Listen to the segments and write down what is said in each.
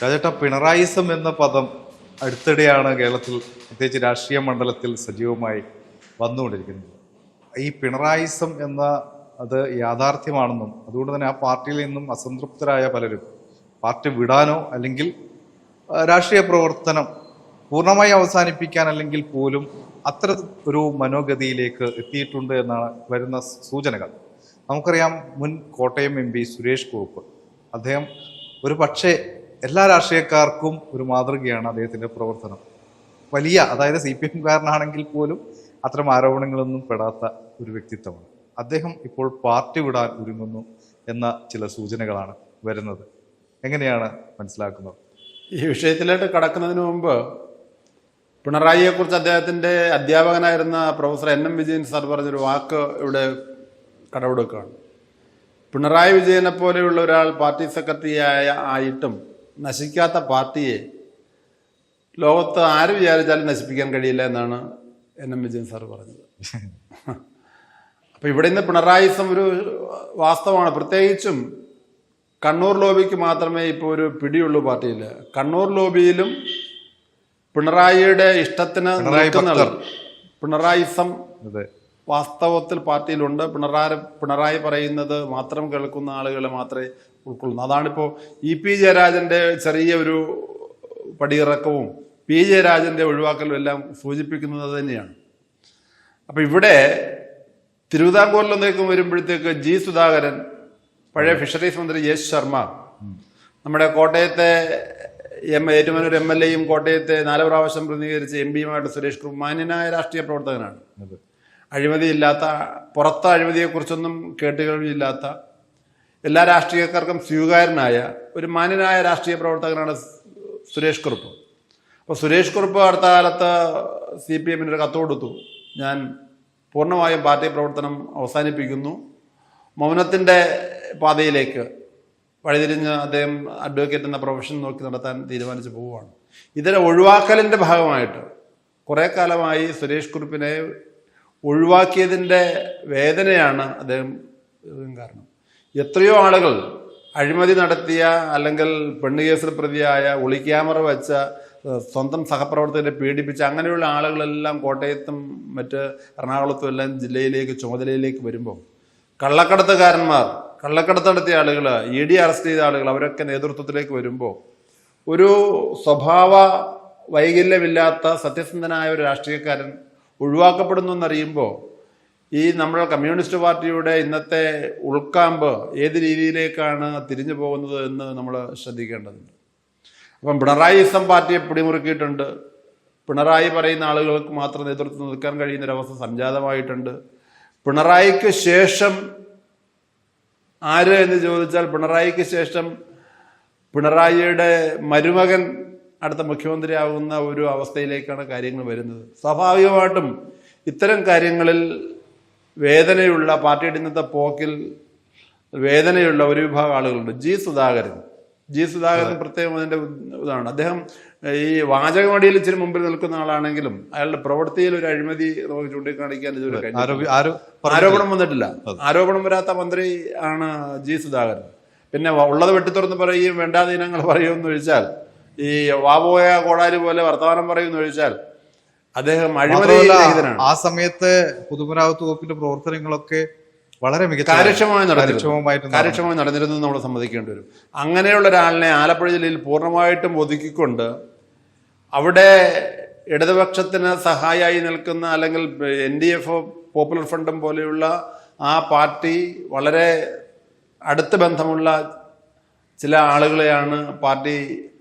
രാജേട്ട പിണറായിസം എന്ന പദം അടുത്തിടെയാണ് കേരളത്തിൽ പ്രത്യേകിച്ച് രാഷ്ട്രീയ മണ്ഡലത്തിൽ സജീവമായി വന്നുകൊണ്ടിരിക്കുന്നത്. ഈ പിണറായിസം എന്ന അത് യാഥാർത്ഥ്യമാണെന്നും അതുകൊണ്ട് തന്നെ ആ പാർട്ടിയിൽ നിന്നും അസംതൃപ്തരായ പലരും പാർട്ടി വിടാനോ അല്ലെങ്കിൽ രാഷ്ട്രീയ പ്രവർത്തനം പൂർണമായി അവസാനിപ്പിക്കാൻ അല്ലെങ്കിൽ പോലും അത്ര ഒരു മനോഗതിയിലേക്ക് എത്തിയിട്ടുണ്ട് എന്നാണ് വരുന്ന സൂചനകൾ. നമുക്കറിയാം മുൻ കോട്ടയം എം പി സുരേഷ് കുറുപ്പ് അദ്ദേഹം ഒരു പക്ഷേ എല്ലാ രാഷ്ട്രീയക്കാർക്കും ഒരു മാതൃകയാണ് അദ്ദേഹത്തിന്റെ പ്രവർത്തനം. വലിയ അതായത് സി പി എംകാരനാണെങ്കിൽ പോലും അത്തരം ആരോപണങ്ങളൊന്നും പെടാത്ത ഒരു വ്യക്തിത്വമാണ്. അദ്ദേഹം ഇപ്പോൾ പാർട്ടി വിടാൻ ഒരുങ്ങുന്നു എന്ന ചില സൂചനകളാണ് വരുന്നത്. എങ്ങനെയാണ് മനസ്സിലാക്കുന്നത്? ഈ വിഷയത്തിലോട്ട് കടക്കുന്നതിന് മുമ്പ് പിണറായിയെക്കുറിച്ച് അദ്ദേഹത്തിന്റെ അധ്യാപകനായിരുന്ന professor N M Vijayan sir പറഞ്ഞൊരു വാക്ക് ഇവിടെ കടവെടുക്കുകയാണ് പിണറായി വിജയനെ പോലെയുള്ള ഒരാൾ പാർട്ടി സെക്രട്ടറി ആയ ആയിട്ടും നശിക്കാത്ത പാർട്ടിയെ ലോകത്ത് ആര് വിചാരിച്ചാലും നശിപ്പിക്കാൻ കഴിയില്ല എന്നാണ് എൻ എം വിജയൻ സാർ പറഞ്ഞത്. അപ്പോൾ ഇവിടെ നിന്ന് പിണറായിസം ഒരു വാസ്തവമാണ്. പ്രത്യേകിച്ചും കണ്ണൂർ ലോബിക്ക് മാത്രമേ ഇപ്പോൾ ഒരു പിടിയുള്ളൂ പാർട്ടിയിൽ കണ്ണൂർ ലോബിയിലും പിണറായിയുടെ ഇഷ്ടത്തിന് പിണറായിസം വാസ്തവത്തിൽ പാർട്ടിയിലുണ്ട്. പിണറായി പിണറായി പറയുന്നത് മാത്രം കേൾക്കുന്ന ആളുകളെ മാത്രമേ ഉൾക്കൊള്ളുന്നു. അതാണിപ്പോൾ ഇ പി ജയരാജന്റെ ചെറിയ ഒരു പടിയിറക്കവും പി ജയരാജന്റെ ഒഴിവാക്കലും എല്ലാം സൂചിപ്പിക്കുന്നത് തന്നെയാണ്. അപ്പൊ ഇവിടെ തിരുവിതാംകൂറിലൊന്നേക്കും വരുമ്പോഴത്തേക്ക് ജി സുധാകരൻ പഴയ ഫിഷറീസ് മന്ത്രി എസ് ശർമ്മ നമ്മുടെ കോട്ടയത്തെ എം ഏറ്റുമാനൂർ എം എൽ എയും കോട്ടയത്തെ നാല് പ്രാവശ്യം പ്രതിനിധീകരിച്ച എം പിയുമായിട്ട് സുരേഷ് കുമാർ മാന്യനായ രാഷ്ട്രീയ പ്രവർത്തകനാണ്. അഴിമതിയില്ലാത്ത പുറത്ത അഴിമതിയെക്കുറിച്ചൊന്നും കേട്ടുകേൾവിയില്ലാത്ത എല്ലാ രാഷ്ട്രീയക്കാർക്കും സ്വീകാര്യനായ ഒരു മാന്യനായ രാഷ്ട്രീയ പ്രവർത്തകനാണ് സുരേഷ് കുറുപ്പ്. അപ്പോൾ സുരേഷ് കുറുപ്പ് അടുത്ത കാലത്ത് സി പി എമ്മിന് ഒരു കത്ത് കൊടുത്തു. ഞാൻ പൂർണമായും പാർട്ടി പ്രവർത്തനം അവസാനിപ്പിക്കുന്നു. മൗനത്തിന്റെ പാതയിലേക്ക് വഴിതിരിഞ്ഞ് അദ്ദേഹം അഡ്വക്കേറ്റ് എന്ന പ്രൊഫഷൻ നോക്കി നടത്താൻ തീരുമാനിച്ചു പോവുകയാണ്. ഇതിനെ ഒഴിവാക്കലിന്റെ ഭാഗമായിട്ട് കുറേ കാലമായി സുരേഷ് കുറുപ്പിനെ ഒഴിവാക്കിയതിന്റെ വേദനയാണ് അദ്ദേഹം കാരണം. എത്രയോ ആളുകൾ അഴിമതി നടത്തിയ അല്ലെങ്കിൽ പെണ്ണ് കേസിൽ പ്രതിയായ ഒളിക്യാമറ വെച്ച സ്വന്തം സഹപ്രവർത്തകരെ പീഡിപ്പിച്ച അങ്ങനെയുള്ള ആളുകളെല്ലാം കോട്ടയത്തും മറ്റ് എറണാകുളത്തും എല്ലാം ജില്ലയിലേക്ക് ചുമതലയിലേക്ക് വരുമ്പോൾ കള്ളക്കടത്തുകാരന്മാർ കള്ളക്കടത്ത് നടത്തിയ ആളുകൾ ഇ ഡി അറസ്റ്റ് ചെയ്ത ആളുകൾ അവരൊക്കെ നേതൃത്വത്തിലേക്ക് വരുമ്പോൾ ഒരു സ്വഭാവ വൈകല്യമില്ലാത്ത സത്യസന്ധനായ ഒരു രാഷ്ട്രീയക്കാരൻ ഒഴിവാക്കപ്പെടുന്നു എന്നറിയുമ്പോൾ ഈ നമ്മുടെ കമ്മ്യൂണിസ്റ്റ് പാർട്ടിയുടെ ഇന്നത്തെ ഉൾക്കാമ്പ് ഏത് രീതിയിലേക്കാണ് തിരിഞ്ഞു പോകുന്നത് എന്ന് നമ്മൾ ശ്രദ്ധിക്കേണ്ടതുണ്ട്. അപ്പം പിണറായിസം പാർട്ടിയെ പിടിമുറുക്കിയിട്ടുണ്ട്. പിണറായി പറയുന്ന ആളുകൾക്ക് മാത്രം നേതൃത്വം നിൽക്കാൻ കഴിയുന്ന ഒരവസ്ഥ സംജാതമായിട്ടുണ്ട്. പിണറായിക്ക് ശേഷം ആര് എന്ന് ചോദിച്ചാൽ പിണറായിക്ക് ശേഷം പിണറായിയുടെ മരുമകൻ അടുത്ത മുഖ്യമന്ത്രിയാകുന്ന ഒരു അവസ്ഥയിലേക്കാണ് കാര്യങ്ങൾ വരുന്നത്. സ്വാഭാവികമായിട്ടും ഇത്തരം കാര്യങ്ങളിൽ വേദനയുള്ള പാർട്ടിയുടെ ഇന്നത്തെ പോക്കിൽ വേദനയുള്ള ഒരു വിഭാഗം ആളുകളുണ്ട്. ജി സുധാകരൻ. ജി സുധാകരൻ പ്രത്യേകം അതിന്റെ ഇതാണ്. അദ്ദേഹം ഈ വാചകമടിയിൽ ഇച്ചിരി മുമ്പിൽ നിൽക്കുന്ന ആളാണെങ്കിലും അയാളുടെ പ്രവൃത്തിയിൽ ഒരു അഴിമതി നമുക്ക് ചൂണ്ടിക്കാണിക്കാൻ ഇതുവരെ ആരോപണം വന്നിട്ടില്ല. ആരോപണം വരാത്ത മന്ത്രി ആണ് ജി സുധാകരൻ. പിന്നെ ഉള്ളത് വെട്ടിത്തുറന്ന് പറയുകയും വേണ്ടാതെ ഇനങ്ങൾ പറയുമെന്ന് ചോദിച്ചാൽ ഈ വാവോയ കോടാലി പോലെ വർത്തമാനം പറയുമെന്ന് ചോദിച്ചാൽ അദ്ദേഹം ആ സമയത്ത് പുതുമരാവത്ത് വകുപ്പിന്റെ പ്രവർത്തനങ്ങളൊക്കെ വളരെ മികച്ച കാര്യക്ഷമമായി നടന്നിരുന്നു. കാര്യക്ഷമമായി നടന്നിരുന്നു നമ്മൾ സമ്മതിക്കേണ്ടി വരും. അങ്ങനെയുള്ള ഒരാളിനെ ആലപ്പുഴ ജില്ലയിൽ പൂർണമായിട്ടും ഒതുക്കിക്കൊണ്ട് അവിടെ ഇടതുപക്ഷത്തിന് സഹായമായി നിൽക്കുന്ന അല്ലെങ്കിൽ എൻ ഡി എഫ് പോപ്പുലർ ഫ്രണ്ടും പോലെയുള്ള ആ പാർട്ടി വളരെ അടുത്ത ബന്ധമുള്ള ചില ആളുകളെയാണ് പാർട്ടി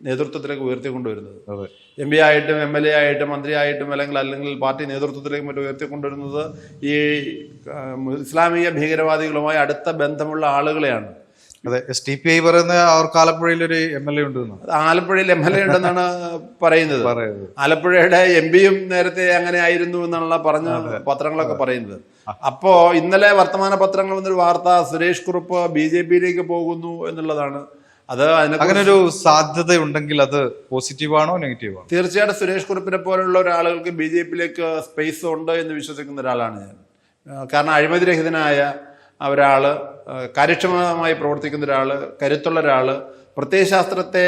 നേതൃത്വത്തിലേക്ക് ഉയർത്തിക്കൊണ്ടുവരുന്നത്. എം പി ആയിട്ടും എം എൽ എ ആയിട്ടും മന്ത്രിയായിട്ടും അല്ലെങ്കിൽ അല്ലെങ്കിൽ പാർട്ടി നേതൃത്വത്തിലേക്ക് മറ്റും ഉയർത്തിക്കൊണ്ടുവരുന്നത് ഈ ഇസ്ലാമിക ഭീകരവാദികളുമായി അടുത്ത ബന്ധമുള്ള ആളുകളെയാണ്. അതെ. എസ് ടി പി ഐ പറയുന്ന അവർക്ക് ആലപ്പുഴയിൽ ഒരു എം എൽ എ ഉണ്ട് ആലപ്പുഴയിൽ എം എൽ എ ഉണ്ടെന്നാണ് പറയുന്നത്. ആലപ്പുഴയുടെ എം പിയും നേരത്തെ അങ്ങനെ ആയിരുന്നു എന്നുള്ള പറഞ്ഞ പത്രങ്ങളൊക്കെ പറയുന്നത്. അപ്പോ ഇന്നലെ വർത്തമാന പത്രങ്ങൾ വന്നൊരു വാർത്ത സുരേഷ് കുറുപ്പ് ബി ജെ പിയിലേക്ക് പോകുന്നു എന്നുള്ളതാണ് അത് അതിനെ അങ്ങനെ ഒരു സാധ്യത ഉണ്ടെങ്കിൽ അത് പോസിറ്റീവാണോ നെഗറ്റീവാണോ? തീർച്ചയായിട്ടും സുരേഷ് കുറുപ്പിനെ പോലുള്ള ഒരാളുകൾക്ക് ബി ജെ പിയിലേക്ക് സ്പേസ് ഉണ്ട് എന്ന് വിശ്വസിക്കുന്ന ഒരാളാണ് ഞാൻ. കാരണം അഴിമതിരഹിതനായ രഹിതനായ ഒരാൾ കാര്യക്ഷമമായി പ്രവർത്തിക്കുന്ന ഒരാൾ കരുത്തുള്ള ഒരാൾ പ്രത്യയശാസ്ത്രത്തെ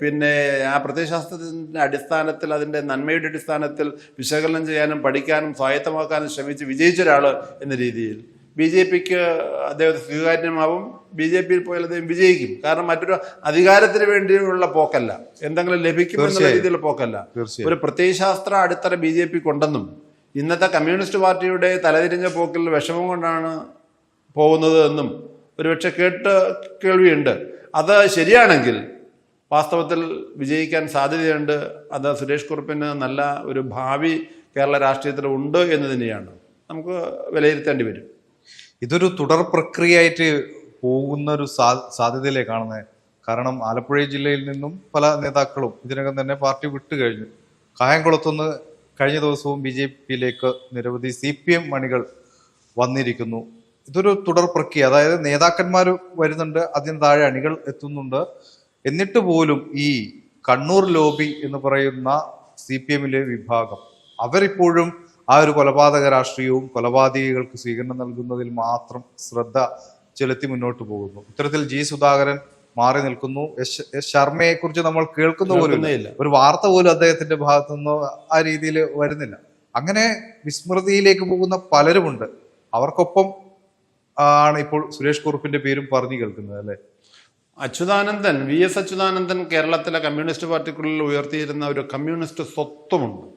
പിന്നെ ആ പ്രത്യയശാസ്ത്രത്തിന്റെ അടിസ്ഥാനത്തിൽ അതിന്റെ നന്മയുടെ അടിസ്ഥാനത്തിൽ വിശകലനം ചെയ്യാനും പഠിക്കാനും സ്വായത്തമാക്കാനും ശ്രമിച്ച് വിജയിച്ച ഒരാൾ എന്ന രീതിയിൽ ബി ജെ പിക്ക് അദ്ദേഹത്തെ സ്വീകാര്യമാവും. ബി ജെ പിയിൽ പോയാൽ അദ്ദേഹം വിജയിക്കും. കാരണം മറ്റൊരു അധികാരത്തിന് വേണ്ടിയുള്ള പോക്കല്ല. എന്തെങ്കിലും ലഭിക്കും എന്നുള്ള രീതിയിലുള്ള പോക്കല്ല. ഒരു പ്രത്യയശാസ്ത്ര അടിത്തറ ബി ജെ പിക്ക് ഉണ്ടെന്നും ഇന്നത്തെ കമ്മ്യൂണിസ്റ്റ് പാർട്ടിയുടെ തലതിരിഞ്ഞ പോക്കിൽ വിഷമം കൊണ്ടാണ് പോകുന്നത് എന്നും ഒരുപക്ഷെ കേട്ട് കേൾവിയുണ്ട്. അത് ശരിയാണെങ്കിൽ വാസ്തവത്തിൽ വിജയിക്കാൻ സാധ്യതയുണ്ട്. അത് സുരേഷ് കുറുപ്പിന് നല്ല ഒരു ഭാവി കേരള രാഷ്ട്രീയത്തിൽ ഉണ്ട് എന്ന് തന്നെയാണ്. നമുക്ക് വിലയിരുത്തേണ്ടി വരും. ഇതൊരു തുടർ പ്രക്രിയയായിട്ട് പോകുന്ന ഒരു സാ സാധ്യതയിലേ കാണുന്നത് കാരണം ആലപ്പുഴ ജില്ലയിൽ നിന്നും പല നേതാക്കളും ഇതിനകം തന്നെ പാർട്ടി വിട്ടു കഴിഞ്ഞു. കായംകുളത്തുനിന്ന് കഴിഞ്ഞ ദിവസവും ബി ജെ പിയിലേക്ക് നിരവധി സി പി എം മണികൾ വന്നിരിക്കുന്നു. ഇതൊരു തുടർ പ്രക്രിയ. അതായത് നേതാക്കന്മാർ വരുന്നുണ്ട് അതിന് താഴെ അണികൾ എത്തുന്നുണ്ട്. എന്നിട്ട് പോലും ഈ കണ്ണൂർ ലോബി എന്ന് പറയുന്ന സി പി എമ്മിലെ വിഭാഗം അവരിപ്പോഴും ആ ഒരു കൊലപാതക രാഷ്ട്രീയവും കൊലപാതകികൾക്ക് സ്വീകരണം നൽകുന്നതിൽ മാത്രം ശ്രദ്ധ ചെലുത്തി മുന്നോട്ട് പോകുന്നു. ഇത്തരത്തിൽ ജി സുധാകരൻ മാറി നിൽക്കുന്നു. എസ് എസ് ശർമ്മയെ കുറിച്ച് നമ്മൾ കേൾക്കുന്ന പോലും ഒരു വാർത്ത പോലും അദ്ദേഹത്തിന്റെ ഭാഗത്തുനിന്ന് ആ രീതിയിൽ വരുന്നില്ല. അങ്ങനെ വിസ്മൃതിയിലേക്ക് പോകുന്ന പലരുമുണ്ട്. അവർക്കൊപ്പം ആണ് ഇപ്പോൾ സുരേഷ് കുറുപ്പിന്റെ പേരും പറഞ്ഞു കേൾക്കുന്നത് അല്ലെ? അച്യുതാനന്ദൻ വി എസ് അച്യുതാനന്ദൻ കേരളത്തിലെ കമ്മ്യൂണിസ്റ്റ് പാർട്ടിക്കുള്ളിൽ ഉയർത്തിയിരുന്ന ഒരു കമ്മ്യൂണിസ്റ്റ് സ്വത്വമുണ്ട്.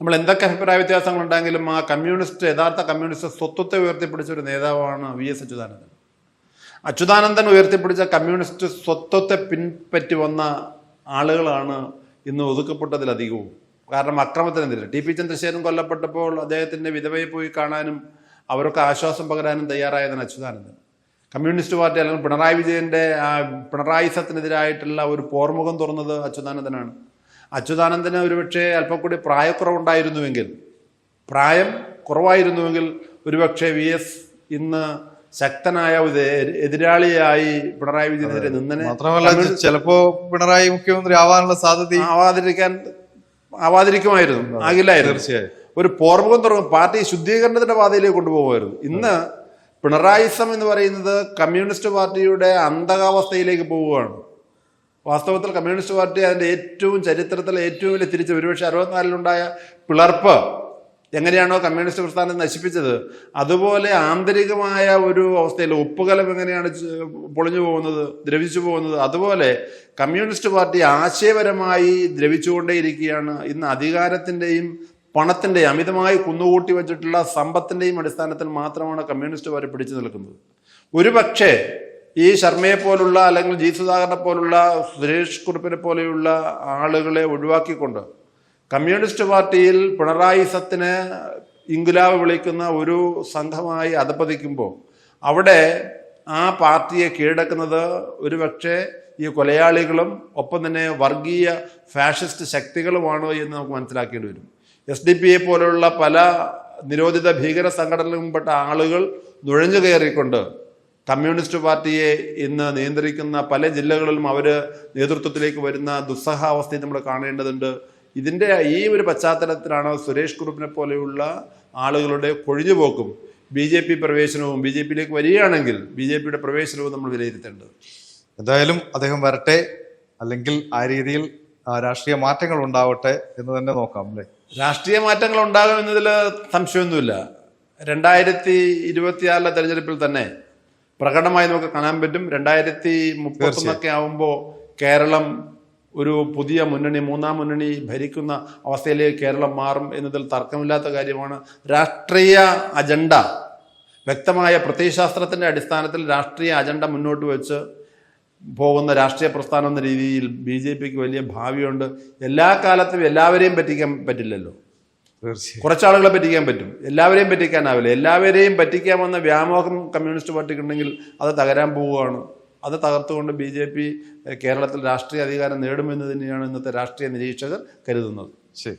നമ്മൾ എന്തൊക്കെ അഭിപ്രായ വ്യത്യാസങ്ങൾ ഉണ്ടെങ്കിലും ആ കമ്മ്യൂണിസ്റ്റ് യഥാർത്ഥ കമ്മ്യൂണിസ്റ്റ് സ്വത്വത്തെ ഉയർത്തിപ്പിടിച്ച ഒരു നേതാവാണ് വി എസ് അച്യുതാനന്ദൻ. അച്യുതാനന്ദൻ ഉയർത്തിപ്പിടിച്ച കമ്മ്യൂണിസ്റ്റ് സ്വത്വത്തെ പിൻപറ്റി വന്ന ആളുകളാണ് ഇന്ന് ഒതുക്കപ്പെട്ടതിലധികവും കാരണം അക്രമത്തിനെതിരെ ടി പി ചന്ദ്രശേഖരൻ കൊല്ലപ്പെട്ടപ്പോൾ അദ്ദേഹത്തിന്റെ വിധവയെ പോയി കാണാനും അവർക്ക് ആശ്വാസം പകരാനും തയ്യാറായതാണ് അച്യുതാനന്ദൻ. കമ്മ്യൂണിസ്റ്റ് പാർട്ടി അല്ലെങ്കിൽ പിണറായി വിജയന്റെ ആ പിണറായിസത്തിനെതിരായിട്ടുള്ള ഒരു പോർമുഖം തുറന്നത് അച്യുതാനന്ദനാണ്. അച്യുതാനന്ദന് ഒരുപക്ഷെ അല്പം കൂടി പ്രായക്കുറവുണ്ടായിരുന്നുവെങ്കിൽ പ്രായം കുറവായിരുന്നുവെങ്കിൽ ഒരുപക്ഷെ വി എസ് ഇന്ന് ശക്തനായ ഒരു എതിരാളിയായി പിണറായി വിജയനെതിരെ നിന്നനെ മാത്രമല്ല ചിലപ്പോ പിണറായി മുഖ്യമന്ത്രി ആവാനുള്ള സാധ്യത ആവാതിരിക്കാൻ ആവാതിരിക്കുമായിരുന്നു. ആകില്ലായിരുന്നു. തീർച്ചയായും. ഒരു പോർമുഖം തുടങ്ങും. പാർട്ടി ശുദ്ധീകരണത്തിന്റെ പാതയിലേക്ക് കൊണ്ടുപോകുമായിരുന്നു. ഇന്ന് പിണറായിസം എന്ന് പറയുന്നത് കമ്മ്യൂണിസ്റ്റ് പാർട്ടിയുടെ അന്ധകാവസ്ഥയിലേക്ക് പോവുകയാണ്. വാസ്തവത്തിൽ കമ്മ്യൂണിസ്റ്റ് പാർട്ടി അതിന്റെ ഏറ്റവും ചരിത്രത്തിലെ ഏറ്റവും വലിയ തിരിച്ച് ഒരുപക്ഷെ അറുപത്തിനാലിലുണ്ടായ പിളർപ്പ് എങ്ങനെയാണോ കമ്മ്യൂണിസ്റ്റ് പ്രസ്ഥാനം നശിപ്പിച്ചത് അതുപോലെ ആന്തരികമായ ഒരു അവസ്ഥയിൽ ഉപ്പുകലം എങ്ങനെയാണ് പൊളിഞ്ഞു പോകുന്നത് ദ്രവിച്ചു പോകുന്നത് അതുപോലെ കമ്മ്യൂണിസ്റ്റ് പാർട്ടി ആശയപരമായി ദ്രവിച്ചുകൊണ്ടേയിരിക്കുകയാണ്. ഇന്ന് അധികാരത്തിന്റെയും പണത്തിന്റെയും അമിതമായി കുന്നുകൂട്ടി വച്ചിട്ടുള്ള സമ്പത്തിന്റെയും അടിസ്ഥാനത്തിൽ മാത്രമാണ് കമ്മ്യൂണിസ്റ്റ് പാർട്ടി പിടിച്ചു നിൽക്കുന്നത്. ഒരു പക്ഷേ ഈ ശർമ്മയെ പോലുള്ള അല്ലെങ്കിൽ ജി സുധാകരനെ പോലുള്ള സുരേഷ് കുറുപ്പിനെ പോലെയുള്ള ആളുകളെ ഒഴിവാക്കിക്കൊണ്ട് കമ്മ്യൂണിസ്റ്റ് പാർട്ടിയിൽ പിണറായി സത്തിന് ഇങ്കുലാവ് വിളിക്കുന്ന ഒരു സംഘമായി അധപ്പതിക്കുമ്പോൾ അവിടെ ആ പാർട്ടിയെ കീഴടക്കുന്നത് ഒരുപക്ഷെ ഈ കൊലയാളികളും ഒപ്പം തന്നെ വർഗീയ ഫാഷിസ്റ്റ് ശക്തികളുമാണ് എന്ന് നമുക്ക് മനസ്സിലാക്കേണ്ടി വരും. എസ് ഡി പി എ പോലുള്ള പല നിരോധിത ഭീകര സംഘടനകളിൽപ്പെട്ട ആളുകൾ നുഴഞ്ഞു കയറിക്കൊണ്ട് കമ്മ്യൂണിസ്റ്റ് പാർട്ടിയെ ഇന്ന് നിയന്ത്രിക്കുന്ന പല ജില്ലകളിലും അവർ നേതൃത്വത്തിലേക്ക് വരുന്ന ദുസ്സഹാവസ്ഥയും നമ്മൾ കാണേണ്ടതുണ്ട്. ഇതിന്റെ ഈ ഒരു പശ്ചാത്തലത്തിലാണ് സുരേഷ് കുറുപ്പിനെ പോലെയുള്ള ആളുകളുടെ കൊഴിഞ്ഞുപോക്കും ബി ജെ പി പ്രവേശനവും ബി ജെ പിയിലേക്ക് വരികയാണെങ്കിൽ ബി ജെ പിയുടെ പ്രവേശനവും നമ്മൾ വിലയിരുത്തേണ്ടത്. എന്തായാലും അദ്ദേഹം വരട്ടെ അല്ലെങ്കിൽ ആ രീതിയിൽ രാഷ്ട്രീയ മാറ്റങ്ങൾ ഉണ്ടാവട്ടെ എന്ന് തന്നെ നോക്കാം അല്ലേ? രാഷ്ട്രീയ മാറ്റങ്ങൾ ഉണ്ടാകും എന്നതിൽ സംശയമൊന്നുമില്ല. രണ്ടായിരത്തി ഇരുപത്തിയാറിലെ തെരഞ്ഞെടുപ്പിൽ തന്നെ പ്രകടമായി നമുക്ക് കാണാൻ പറ്റും. രണ്ടായിരത്തി മുപ്പത്തൊന്നൊക്കെ ആവുമ്പോൾ കേരളം ഒരു പുതിയ മുന്നണി മൂന്നാം മുന്നണി ഭരിക്കുന്ന അവസ്ഥയിലേക്ക് കേരളം മാറും എന്നതിൽ തർക്കമില്ലാത്ത കാര്യമാണ്. രാഷ്ട്രീയ അജണ്ട വ്യക്തമായ പ്രത്യയശാസ്ത്രത്തിന്റെ അടിസ്ഥാനത്തിൽ രാഷ്ട്രീയ അജണ്ട മുന്നോട്ട് വെച്ച് പോകുന്ന രാഷ്ട്രീയ പ്രസ്ഥാനം എന്ന രീതിയിൽ ബി ജെ പിക്ക് വലിയ ഭാവിയുണ്ട്. എല്ലാ കാലത്തും എല്ലാവരെയും പറ്റിക്കാൻ പറ്റില്ലല്ലോ. കുറച്ചാളുകളെ പറ്റിക്കാൻ പറ്റും. എല്ലാവരെയും പറ്റിക്കാനാവില്ല. എല്ലാവരെയും പറ്റിക്കാൻ വന്ന വ്യാമോഹം കമ്മ്യൂണിസ്റ്റ് പാർട്ടിക്ക് ഉണ്ടെങ്കിൽ അത് തകരാൻ പോവുകയാണ്. അത് തകർത്തുകൊണ്ട് ബി ജെ പി കേരളത്തിൽ രാഷ്ട്രീയ അധികാരം നേടുമെന്ന് തന്നെയാണ് ഇന്നത്തെ രാഷ്ട്രീയ നിരീക്ഷകർ കരുതുന്നത്. ശരി.